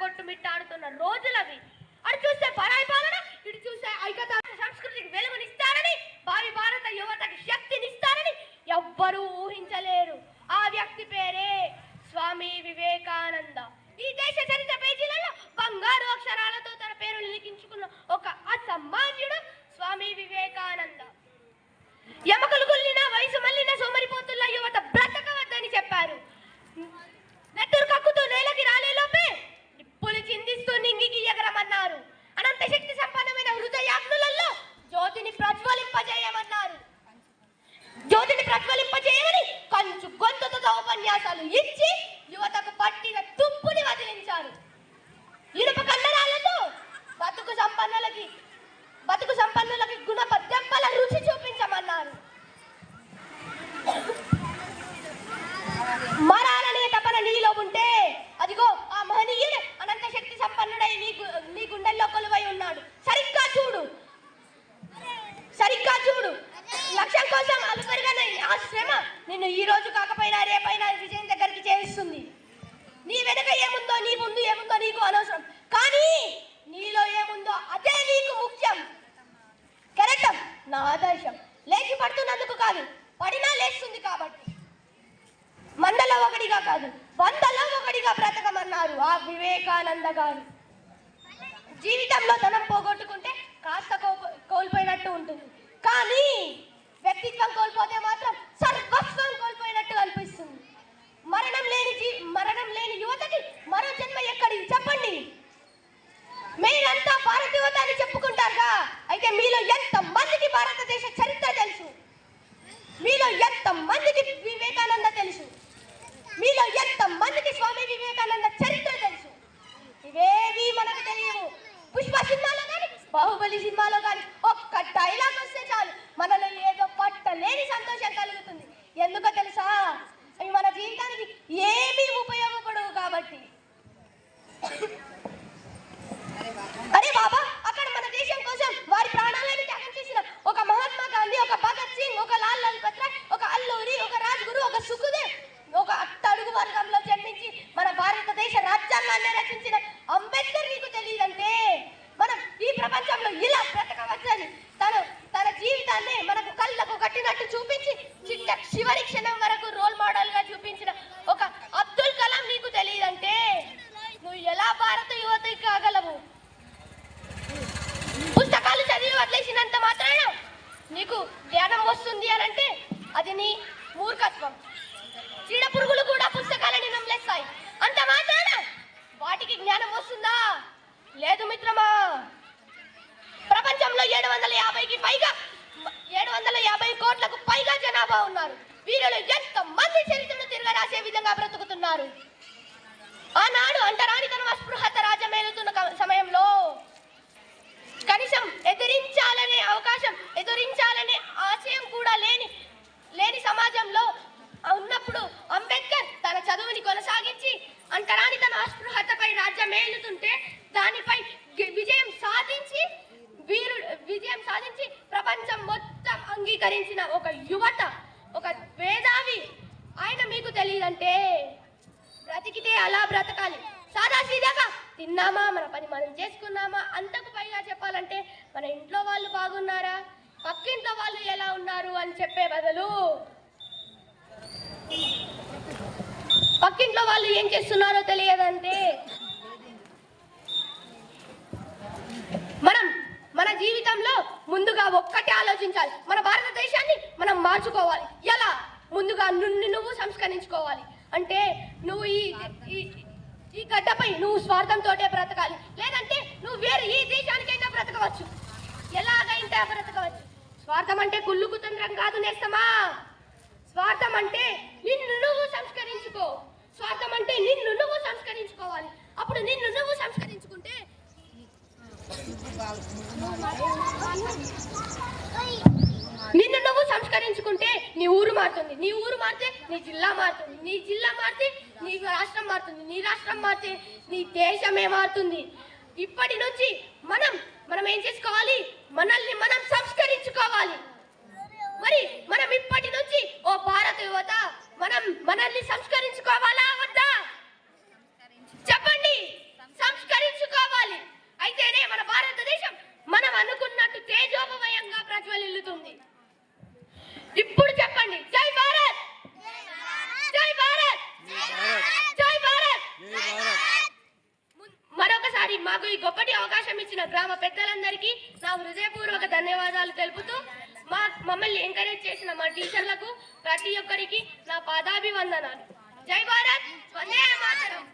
కొట్టు భావంతో రోజులు అవి అటు చూస్తే పరాయి పాలన ఇటు చూస్తే ఐకత సంస్కృతికి వెలుగునిస్తారని భావి భారత యువతకి శక్తినిస్తారని ఎవ్వరూ ఊహించలేరు. ఆ వ్యక్తి పేరే స్వామి వివేకానంద. ఈ దేశ చరిత్ర పేజీలలో బంగారు అక్షరాలతో తన పేరు లిఖించుకున్న ఒక అసమాన్యుడు స్వామి వివేకానంద. ఎమకలు కొల్లిన వయసు ప్రజ్వలింపజేయమన్నారు జ్యోతిని ప్రజ్వలింపజేయమని కంచు గొంతుతో ఉపన్యాసాలు ఇచ్చి యువతకు పట్టిన తుప్పుని వదిలించారు. ఇనుప కండరాలతో బతుకు సంపన్నులకి బతుకు కాదు. పడినా లేస్తుంది కాబట్టి. మందలో ఒకటిగా కాదు. వందలో ఒకటిగా బ్రతకమన్నారు ఆ వివేకానంద గారు. జీవితంలో ధనం పోగొట్టుకుంటే కాస్త కో- కోల్పోయినట్టు ఉంటుంది. కానీ వ్యక్తిత్వం కోల్పోతే మాత్రం సర్వస్వం కోల్పోయినట్టు అనిపిస్తుంది. మరణం లేని జీ మరణం లేని యువతకి మరో జన్మ ఎక్కడిది చెప్పండి. మీరంతా భారత యువత అని చెప్పుకుంటారుగా. అయితే మీలో ఎంత మందికి భారతదేశ చరిత్ర తెలుసు? మీలో ఎంత మందికి వివేకానంద తెలుసు? మీలో ఎంత మందికి స్వామి వివేకానంద చరిత్ర తెలుసు? ఇవేవి మనకు తెలియవు. పుష్ప సినిమాలో కానీ బాహుబలి సినిమాలో ప్రపంచంలో ఇలా బ్రతకవచ్చని తను తన జీవితాన్ని మనకు కళ్ళకు కట్టినట్టు చూపించి చిట్ట చివరి క్షణం వరకు రోల్ మోడల్గా చూపించిన ఒక అబ్దుల్ కలాం నీకు తెలియదంటే నువ్వు ఎలా భారత యువత కాగలవు పుస్తకాలు చదివి వదిలేసినంత మాత్రాన నీకు ధ్యానం వస్తుంది అని అంటే అది నీ మూర్ఖత్వం. చీడ పురుగులు కూడా పుస్తకం ఉన్నారు. వీరిలో ఎంత మంది చరిత్రను తిరగరాసే విధంగా బ్రతుకుతున్నారు? ఆనాడు అంటరానితనం అస్పృహత రాజమేలుతున్న సమయంలో కనీసం ఎదిరించాలనే అవకాశం తిన్నామా? మన పని మనం చేసుకున్నామా? అంతకు పైగా చెప్పాలంటే మన ఇంట్లో వాళ్ళు బాగున్నారా? పక్కింట్లో వాళ్ళు ఎలా ఉన్నారు అని చెప్పే బదులు పక్కింట్లో వాళ్ళు ఏం చేస్తున్నారో తెలియదంటే మనం మన జీవితంలో ముందుగా ఒక్కటే ఆలోచించాలి. మన భారతదేశాన్ని మనం మార్చుకోవాలి. ఎలా? ముందుగా నుండి నువ్వు సంస్కరించుకోవాలి. అంటే నువ్వు ఈ ఈ గడ్డపై నువ్వు స్వార్థంతో బ్రతకాలి. లేదంటే నువ్వు వేరే ఈ దేశానికైనా బ్రతకవచ్చు. ఎలాగైనా బ్రతకవచ్చు. స్వార్థం అంటే గుళ్ళు కుతంత్రం కాదు నేస్తమా? స్వార్థం అంటే నిన్ను నువ్వు సంస్కరించుకో. స్వార్థం అంటే నిన్ను నువ్వు సంస్కరించుకోవాలి. అప్పుడు నిన్ను నువ్వు సంస్కరించుకుంటే మారుతుంది. నీ ఊరు మారితే నీ జిల్లా మారుతుంది. నీ జిల్లా మారితే నీ రాష్ట్రం మారుతుంది. నీ రాష్ట్రం మారితే నీ దేశమే మారుతుంది. ఇప్పటి నుంచి మనం మనం ఏం చేసుకోవాలి? మనల్ని మనం సంస్కరించుకోవాలి. మరి మనం ఇప్పటి నుంచి ఓ భారత యువత మనం మనల్ని సంస్కరించుకోవాలా వద్దా చెప్పండి సంస్కరించుకోవాలి అయితేనే మన భారతదేశం మనం అనుకున్నట్టు తేజోమయంగా ప్రజ్వలిల్లుతుంది ఇప్పుడు చెప్పండి జై భారత్ జై భారత్ జై భారత్ ము- మరొకసారి మాకు ఈ గొప్పటి అవకాశం ఇచ్చిన గ్రామ పెద్దలందరికీ నా హృదయపూర్వక ధన్యవాదాలు తెలుపుతూ మా మమ్మల్ని ఎంకరేజ్ చేసిన మా టీచర్లకు ప్రతి ఒక్కరికి నా పాదాభివందనాలు. జై భారత్. వందే మాతరం.